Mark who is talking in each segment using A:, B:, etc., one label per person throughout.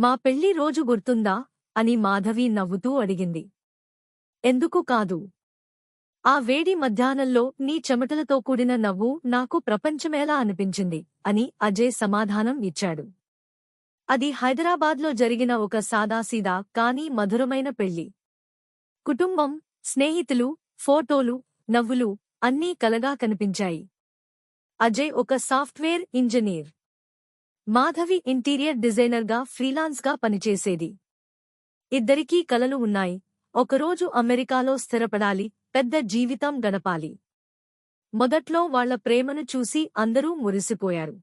A: మా పెళ్ళి రోజు గుర్తుందా? అని మాధవి నవ్వుతూ అడిగింది. ఎందుకు కాదు? ఆ వేడి మధ్యాహ్నంలో నీ చెమటలతో కూడిన నవ్వు నాకు ప్రపంచమేలా అనిపించింది అని అజయ్ సమాధానం ఇచ్చాడు. అది హైదరాబాద్లో జరిగిన ఒక సాదాసీదా కానీ మధురమైన పెళ్ళి. కుటుంబం స్నేహితులు ఫోటోలు నవ్వులు అన్నీ కలగా కనిపించాయి. అజయ్ ఒక సాఫ్ట్వేర్ ఇంజనీర్. మాధవి ఇంటీరియర్ డిజైనర్గా ఫ్రీలాన్స్గా పనిచేసేది. ఇద్దరికీ కలలు ఉన్నాయి. ఒకరోజు అమెరికాలో స్థిరపడాలి పెద్ద జీవితం గడపాలి. మొదట్లో వాళ్ళ ప్రేమను చూసి అందరూ మురిసిపోయారు.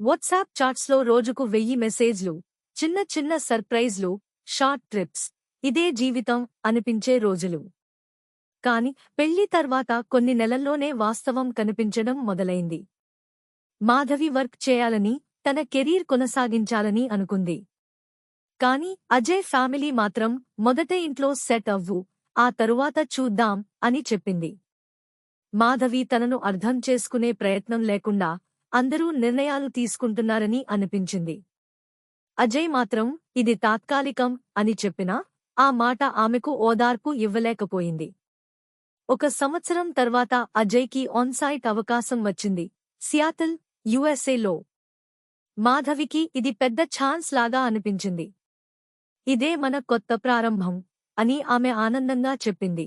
A: వాట్సాప్ చాట్స్లో రోజుకు వెయ్యి మెసేజ్లు చిన్న చిన్న సర్ప్రైజ్లు షార్ట్ ట్రిప్స్. ఇదే జీవితం అనిపించే రోజులు. కాని పెళ్ళి తర్వాత కొన్ని నెలల్లోనే వాస్తవం కనిపించడం మొదలైంది. మాధవి వర్క్ చేయాలని తన కెరీర్ కొనసాగించాలని అనుకుంది. కాని అజయ్ ఫ్యామిలీ మాత్రం మొదట ఇంట్లో సెట్ అవ్వు ఆ తరువాత చూద్దాం అని చెప్పింది. మాధవి తనను అర్థం చేసుకునే ప్రయత్నం లేకుండా అందరూ నిర్ణయాలు తీసుకుంటున్నారని అనిపించింది. అజయ్ మాత్రం ఇది తాత్కాలికం అని చెప్పినా ఆ మాట ఆమెకు ఓదార్పు ఇవ్వలేకపోయింది. ఒక సంవత్సరం తర్వాత అజయ్కి ఆన్సైట్ అవకాశం వచ్చింది. సియాటల్ యుఎస్ఏలో మాధవికి ఇది పెద్ద ఛాన్స్ లాగా అనిపించింది. ఇదే మన కొత్త ప్రారంభం అని ఆమె ఆనందంగా చెప్పింది.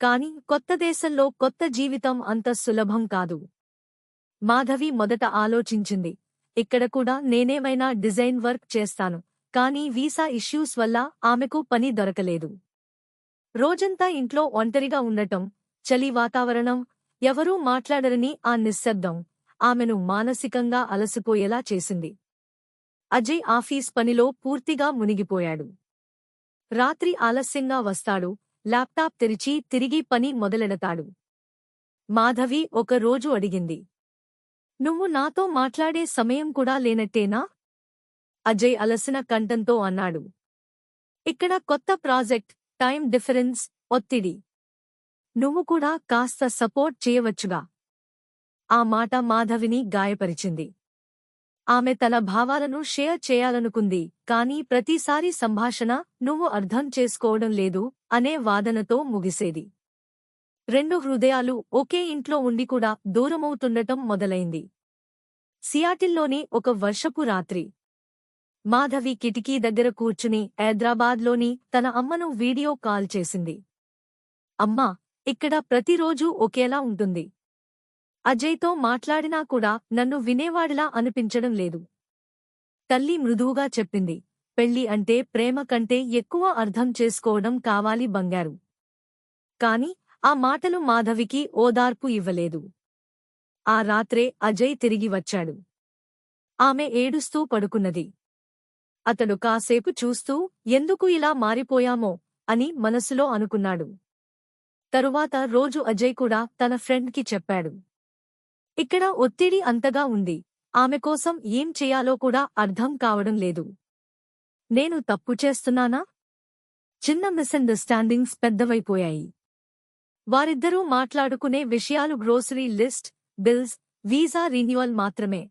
A: కాని కొత్త దేశంలో కొత్త జీవితం అంత సులభం కాదు. మాధవి మొదట ఆలోచించింది ఇక్కడ కూడా నేనేమైనా డిజైన్ వర్క్ చేస్తాను కానీ వీసా ఇష్యూస్ వల్ల ఆమెకు పని దొరకలేదు. రోజంతా ఇంట్లో ఒంటరిగా ఉండటం చలి వాతావరణం ఎవరూ మాట్లాడరని ఆ నిశ్శబ్దం. ఆమెను మానసికంగా అలసిపోయేలా చేసింది. అజయ్ ఆఫీస్ పనిలో పూర్తిగా మునిగిపోయాడు. రాత్రి ఆలస్యంగా వస్తాడు ల్యాప్టాప్ తెరిచి తిరిగి పని మొదలెడతాడు. మాధవి ఒకరోజు అడిగింది. నువ్వు నాతో మాట్లాడే సమయం కూడా లేనట్టేనా? అజయ్ అలసిన కంఠంతో అన్నాడు. ఇక్కడ కొత్త ప్రాజెక్ట్ టైం డిఫరెన్స్ ఒత్తిడి. నువ్వు కూడా కాస్త సపోర్ట్ చేయవచ్చుగా. ఆ మాట మాధవిని గాయపరిచింది. ఆమె తన భావాలను షేర్ చేయాలనుకుంది కానీ ప్రతిసారీ సంభాషణ నువ్వు అర్థం చేసుకోవడం లేదు అనే వాదనతో ముగిసేది. రెండు హృదయాలు ఒకే ఇంట్లో ఉండి కూడా దూరమవుతుండటం మొదలైంది. సియాటిల్లోని ఒక వర్షపు రాత్రి. మాధవి కిటికీ దగ్గర కూర్చుని హైదరాబాద్లోని తన అమ్మను వీడియో కాల్ చేసింది. అమ్మా ఇక్కడ ప్రతిరోజూ ఒకేలా ఉంటుంది. అజయ్తో మాట్లాడినా కూడా నన్ను వినేవాడిలా అనిపించడం లేదు. తల్లి మృదువుగా చెప్పింది. పెళ్ళి అంటే ప్రేమ కంటే ఎక్కువ అర్థం చేసుకోవడం కావాలి బంగారు. కాని ఆ మాటలు మాధవికి ఓదార్పు ఇవ్వలేదు. ఆ రాత్రే అజయ్ తిరిగి వచ్చాడు. ఆమె ఏడుస్తూ పడుకున్నది. అతడు కాసేపు చూస్తూ ఎందుకు ఇలా మారిపోయామో? అని మనసులో అనుకున్నాడు. తరువాత రోజు అజయ్ కూడా తన ఫ్రెండ్కి చెప్పాడు. ఇక్కడ ఒత్తిడి అంతగా ఉంది. ఆమె కోసం ఏం చేయాలో కూడా అర్థం కావడం లేదు. నేను తప్పు చేస్తున్నానా? చిన్న మిస్అండర్స్టాండింగ్స్ పెద్దవైపోయాయి. వారిద్దరూ మాట్లాడుకునే విషయాలు grocery list bills visa renewal మాత్రమే.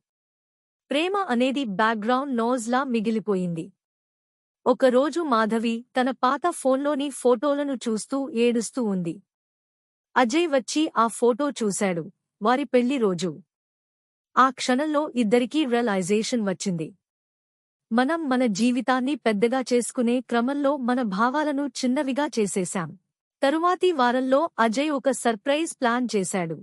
A: ప్రేమ అనేది బ్యాక్గ్రౌండ్ నోజ్లా మిగిలిపోయింది. ఒకరోజు మాధవి తన పాత ఫోన్లోని ఫోటోలను చూస్తూ ఏడుస్తూ ఉంది. అజయ్ వచ్చి ఆ ఫోటో చూశాడు. వారి పెళ్ళి రోజు. ఆ క్షణంలో ఇద్దరికీ రియలైజేషన్ వచ్చింది. మనం మన జీవితాన్ని పెద్దగా చేసుకునే క్రమంలో మన భావాలను చిన్నవిగా చేసేశాం. తరువాతి వారంలో అజయ్ ఒక సర్ప్రైజ్ ప్లాన్ చేశాడు.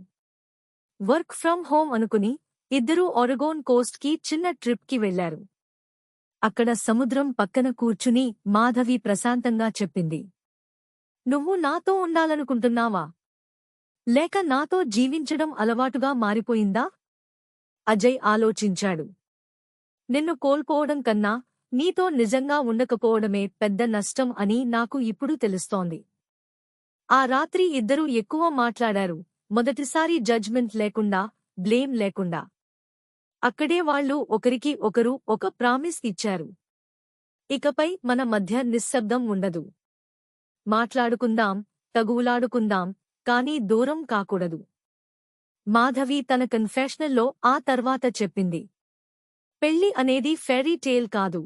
A: వర్క్ ఫ్రమ్ హోం అనుకుని ఇద్దరూ ఒరగోన్ కోస్ట్కి చిన్న ట్రిప్కి వెళ్ళారు అక్కడ సముద్రం పక్కన కూర్చుని మాధవి ప్రశాంతంగా చెప్పింది. నువ్వు నాతో ఉండాలనుకుంటున్నావా? లేక నాతో జీవించడం అలవాటుగా మారిపోయిందా? అజయ్ ఆలోచించాడు. నిన్ను కోల్పోవడం కన్నా నీతో నిజంగా ఉండకపోవడమే పెద్ద నష్టం అని నాకు ఇప్పుడు తెలుస్తోంది. ఆ రాత్రి ఇద్దరూ ఎక్కువ మాట్లాడారు. మొదటిసారి జడ్జ్మెంట్ లేకుండా బ్లేమ్ లేకుండా. అక్కడే వాళ్ళు ఒకరికి ఒకరు ఒక ప్రామిస్ ఇచ్చారు. ఇకపై మన మధ్య నిశ్శబ్దం ఉండదు. మాట్లాడుకుందాం తగువులాడుకుందాం కానీ దూరం కాకూడదు. మాధవి తన కన్ఫెషనల్లో ఆ తర్వాత చెప్పింది. పెళ్ళి అనేది ఫెరీ టేల్ కాదు.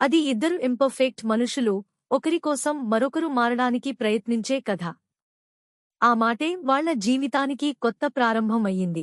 A: అది ఇద్దరు ఇంపర్ఫెక్ట్ మనుషులు ఒకరికోసం మరొకరు మారడానికి ప్రయత్నించే కథ. ఆ మాటే వాళ్ళ జీవితానికి కొత్త ప్రారంభమయ్యింది